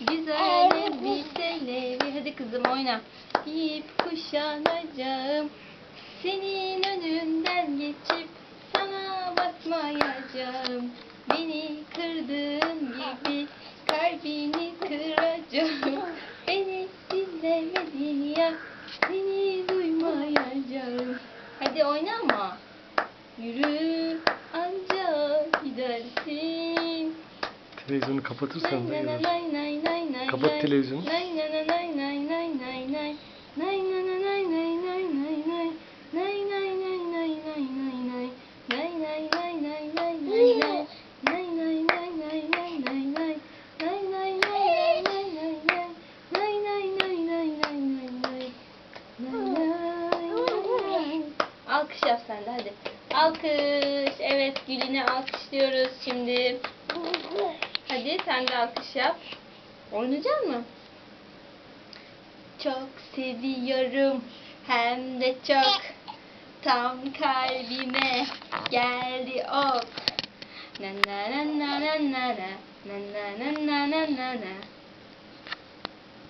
Güzel elbiseleri Hadi kızım oyna Giyip kuşanacağım Senin önünden geçip Sana bakmayacağım Beni kırdığın gibi Kalbini kıracağım Beni dinlemedin ya. Hadi oynama. Yürü anca gidersin. Televizyonu kapatırsan da Nay iyi nay olur. nay nay nay nay Kapat nay. televizyonu. Nay nay nay nay nay nay nay nay. Nay nay nay nay nay nay nay nay. Nay nay nay nay nay nay nay. Nay nay nay nay nay nay nay. Nay nay nay nay nay nay nay. Nay nay nay nay nay nay nay. Nay nay nay nay nay nay nay. Nay nay nay. Alkış yap sen de hadi. Alkış. Evet Gül'ünü alkışlıyoruz şimdi. Hadi sen de alkış yap. Oynayacak mı? Çok seviyorum hem de çok. Tam kalbime geldi ok. Na na na na na na na na na na na na na